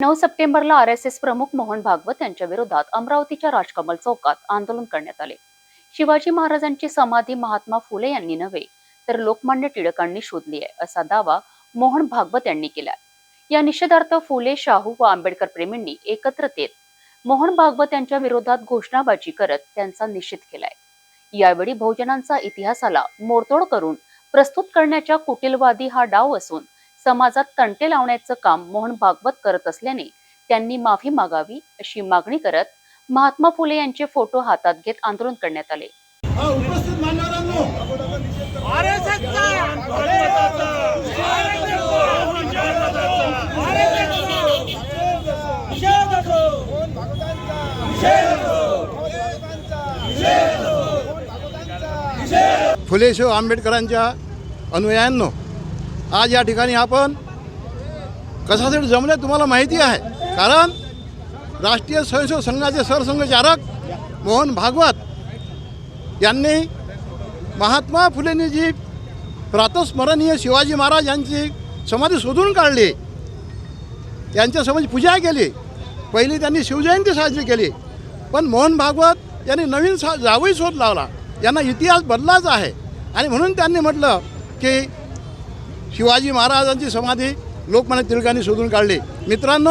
नऊ सप्टेंबरला R S S प्रमुख मोहन भागवत यांच्या विरोधात अमरावतीच्या राजकमल चौकात आंदोलन करण्यात आले. शिवाजी महाराजांची समाधी महात्मा फुले यांनी नव्हे तर लोकमान्य टिळकांनी शोधली आहे असा दावा मोहन भागवत यांनी केला या निषेधार्थ फुले शाहू व आंबेडकर प्रेमींनी एकत्र येत मोहन भागवत यांच्या विरोधात घोषणाबाजी करत त्यांचा निषेध केलाय. यावेळी बहुजनांचा इतिहासाला मोडतोड करून प्रस्तुत करण्याच्या कुटिलवादी हा डाव असून समाजात तंटे लावण्याचं काम मोहन भागवत करत असल्याने त्यांनी माफी मागावी अशी मागणी करत महात्मा फुले यांचे फोटो हातात घेत आंदोलन करण्यात आले. उपस्थित मान्यवरांनो. फुले शिव आंबेडकरांच्या अनुयायांनो आज या ठिकाणी आपण कशासाठी जमले तुम्हाला माहिती आहे. कारण राष्ट्रीय स्वयंसेवक संघाचे सरसंघचालक मोहन भागवत यांनी महात्मा फुलेंनी जी प्रातस्मरणीय शिवाजी महाराज यांची समाधी शोधून काढली. त्यांच्या समाधी पूजा केली. पहिली त्यांनी शिवजयंती साजरी केली. पण मोहन भागवत यांनी नवीन सा जावई शोध लावला. यांना इतिहास बदलाच आहे. आणि म्हणून त्यांनी म्हटलं की शिवाजी महाराजांची समाधी लोकमान्य टिळकांनी शोधून काढली. मित्रांनो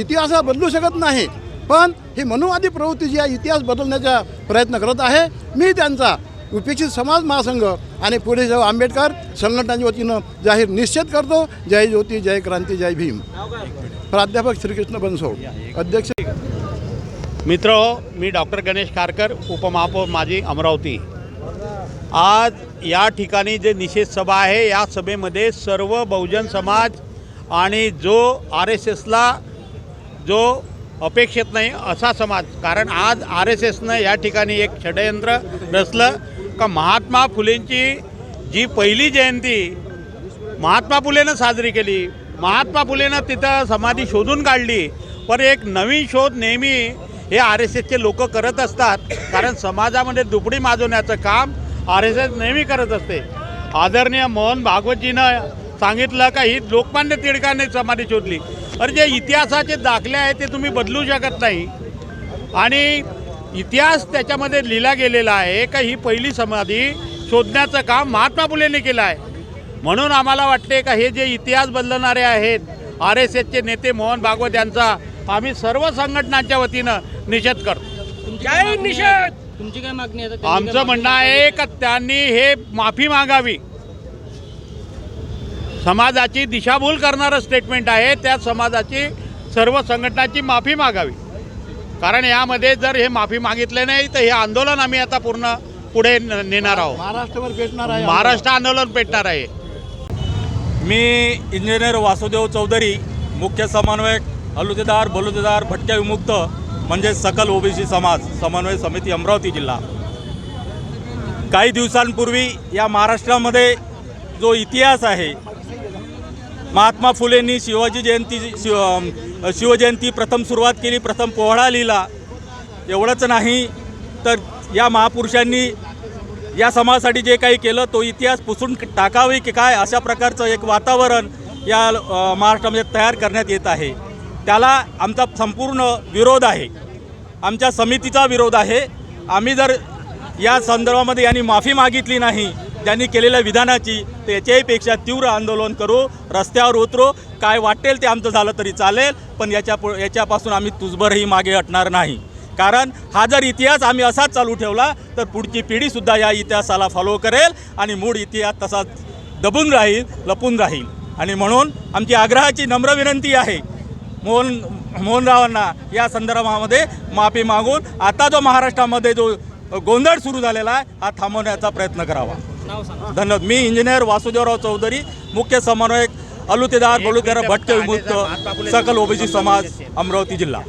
इतिहास हा बदलू शकत नाही पण ही मनुवादी प्रवृत्ती जी आहे इतिहास बदलण्याचा प्रयत्न करत आहे. मी त्यांचा उपेक्षित समाज महासंघ आणि पुढे जाऊ आंबेडकर संघटनाच्या वतीनं जाहीर निश्चित करतो. जय ज्योती जय क्रांती जय भीम. प्राध्यापक श्रीकृष्ण बनसोड. अध्यक्ष मित्र मी डॉक्टर गणेश खारकर उपमहापौर माझी अमरावती. आज या ठिकाणी जे निषेध सभा आहे या सभेमध्ये सर्व बहुजन समाज आणि जो आर एस एसला जो अपेक्षित नाही असा समाज कारण आज आर एस एसनं या ठिकाणी एक षडयंत्र रचलं का महात्मा फुलेंची जी पहिली जयंती महात्मा फुलेनं साजरी केली महात्मा फुलेनं तिथं समाधी शोधून काढली पण एक नवीन शोध नेहमी हे आर एस एसचे लोक करत असतात. कारण समाजामध्ये दुपडी माजवण्याचं काम आर एस एस नेहमी करत असते. आदरणीय मोहन भागवतजीनं सांगितलं का ही लोकमान्य टिळकाने समाधी शोधली. अरे जे इतिहासाचे दाखले आहेत ते तुम्ही बदलू शकत नाही. आणि इतिहास त्याच्यामध्ये लिहिला गेलेला आहे का ही पहिली समाधी शोधण्याचं काम महात्मा फुलेंनी केलं आहे. म्हणून आम्हाला वाटते का हे जे इतिहास बदलणारे आहेत आर एस एसचे नेते मोहन भागवत यांचा आम्ही सर्व संघटनांच्या वतीनं निषेध करतो. जय निषेध! तुमची काय मागणी आहे? आमचं म्हणणं आहे? का त्यांनी हे माफी मागावी. समाजाची दिशाभूल करणारं स्टेटमेंट आहे त्या समाजाची सर्व संघटनाची माफी मागावी. कारण यामध्ये जर हे माफी मागितले नाही तर हे आंदोलन आम्ही आता पूर्ण पुढे नेणार आहोत. महाराष्ट्रभर भेटणार आहे. महाराष्ट्र आंदोलन पेटणार आहे. मी इंजिनियर वासुदेव चौधरी मुख्य समन्वयक हलुतेदार बलुतेदार भटक्या विमुक्त म्हणजे सकल ओबीसी समाज समन्वय समिती अमरावती जिल्हा. काही दिवसांपूर्वी या महाराष्ट्रामध्ये जो इतिहास आहे महात्मा फुलेंनी शिवाजी जयंती शिव शिवजयंती प्रथम सुरुवात केली प्रथम पोहळा लिहिला. एवढंच नाही तर या महापुरुषांनी या समाजासाठी जे काही केलं तो इतिहास पुसून टाकावे की काय अशा प्रकारचं एक वातावरण या महाराष्ट्रामध्ये तयार करण्यात येत आहे. त्याला आमचा संपूर्ण विरोध आहे. आमच्या समितीचा विरोध आहे. आम्ही जर या संदर्भामध्ये यांनी माफी मागितली नाही त्यांनी केलेल्या विधानाची तर याच्याहीपेक्षा तीव्र आंदोलन करू रस्त्यावर उतरू काय वाटेल ते आमचं झालं तरी चालेल पण याच्या पु- याच्यापासून आम्ही तुजभरही मागे हटणार नाही. कारण हा जर इतिहास आम्ही असाच चालू ठेवला तर पुढची पिढीसुद्धा या इतिहासाला फॉलो करेल आणि मूळ इतिहास तसाच दबून राहील लपून राहील. आणि म्हणून आमची आग्रहाची नम्र विनंती आहे मोहन मोहनरावांना या संदर्भामध्ये माफी मागून आता जो महाराष्ट्रामध्ये जो गोंधळ सुरू झालेला आहे हा थांबवण्याचा प्रयत्न करावा. धन्यवाद. मी इंजिनियर वासुदेवराव चौधरी मुख्य समन्वयक अलुतेदार बलुतेदार भटके विमुक्त सकल ओबीसी समाज अमरावती जिल्हा.